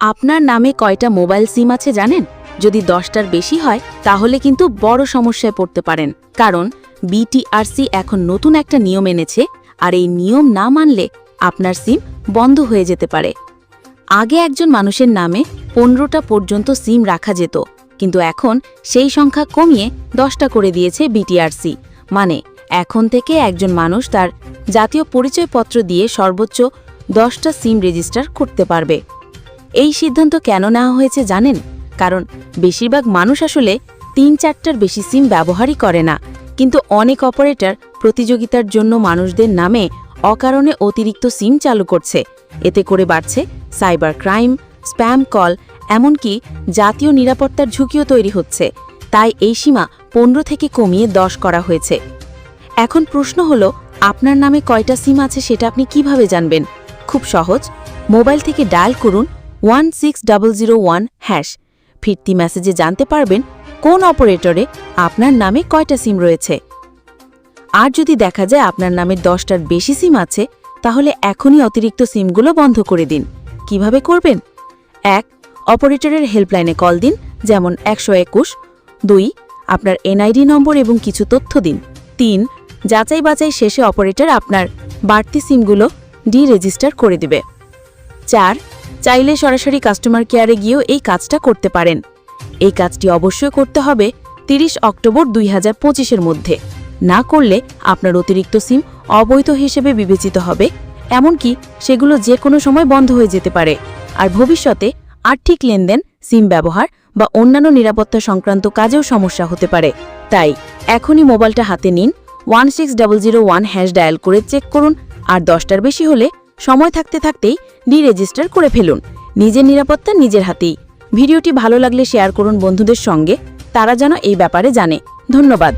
আপনার নামে কয়টা মোবাইল সিম আছে জানেন? যদি দশটার বেশি হয়, তাহলে কিন্তু বড় সমস্যায় পড়তে পারেন। কারণ বিটিআরসি এখন নতুন একটা নিয়ম এনেছে, আর এই নিয়ম না মানলে আপনার সিম বন্ধ হয়ে যেতে পারে। আগে একজন মানুষের নামে পনেরোটা পর্যন্ত সিম রাখা যেত, কিন্তু এখন সেই সংখ্যা কমিয়ে দশটা করে দিয়েছে বিটিআরসি মানে এখন থেকে একজন মানুষ তার জাতীয় পরিচয়পত্র দিয়ে সর্বোচ্চ দশটা সিম রেজিস্টার করতে পারবে। এই সিদ্ধান্ত কেন নেওয়া হয়েছে জানেন? কারণ বেশিরভাগ মানুষ আসলে তিন চারটার বেশি সিম ব্যবহারই করে না। কিন্তু অনেক অপারেটর প্রতিযোগিতার জন্য মানুষদের নামে অকারণে অতিরিক্ত সিম চালু করছে। এতে করে বাড়ছে সাইবার ক্রাইম, স্প্যাম কল, এমনকি জাতীয় নিরাপত্তার ঝুঁকিও তৈরি হচ্ছে। তাই এই সীমা পনেরো থেকে কমিয়ে দশ করা হয়েছে। এখন প্রশ্ন হলো, আপনার নামে কয়টা সিম আছে সেটা আপনি কীভাবে জানবেন? খুব সহজ। মোবাইল থেকে ডায়াল করুন one six double zero one hash ফিরতি মেসেজে জানতে পারবেন কোন অপারেটরে আপনার নামে কয়টা সিম রয়েছে। আর যদি দেখা যায় আপনার নামে দশটার বেশি সিম আছে, তাহলে এখনই অতিরিক্ত সিমগুলো বন্ধ করে দিন। কীভাবে করবেন? এক অপারেটরের হেল্পলাইনে কল দিন, যেমন একশো একুশ। দুই, আপনার এনআইডি নম্বর এবং কিছু তথ্য দিন। তিন, যাচাই বাছাই শেষে অপারেটর আপনার বাড়তি সিমগুলো ডি রেজিস্টার করে দেবে। চার চাইলে সরাসরি কাস্টমার কেয়ারে গিয়েও এই কাজটা করতে পারেন। এই কাজটি অবশ্যই করতে হবে ৩০ অক্টোবর দুই হাজার মধ্যে। না করলে আপনার অতিরিক্ত সিম অবৈধ হিসেবে বিবেচিত হবে, এমনকি সেগুলো যে কোনো সময় বন্ধ হয়ে যেতে পারে। আর ভবিষ্যতে আর্থিক লেনদেন, সিম ব্যবহার বা অন্যান্য নিরাপত্তা সংক্রান্ত কাজেও সমস্যা হতে পারে। তাই এখনই মোবাইলটা হাতে নিন one six double zero one hash dial করে চেক করুন, আর দশটার বেশি হলে সময় থাকতে থাকতেই ডিরেজিস্টার করে ফেলুন। নিজের নিরাপত্তা নিজের হাতেই। ভিডিওটি ভালো লাগলে শেয়ার করুন বন্ধুদের সঙ্গে। তারা যেন এই ব্যাপারে জানে। ধন্যবাদ।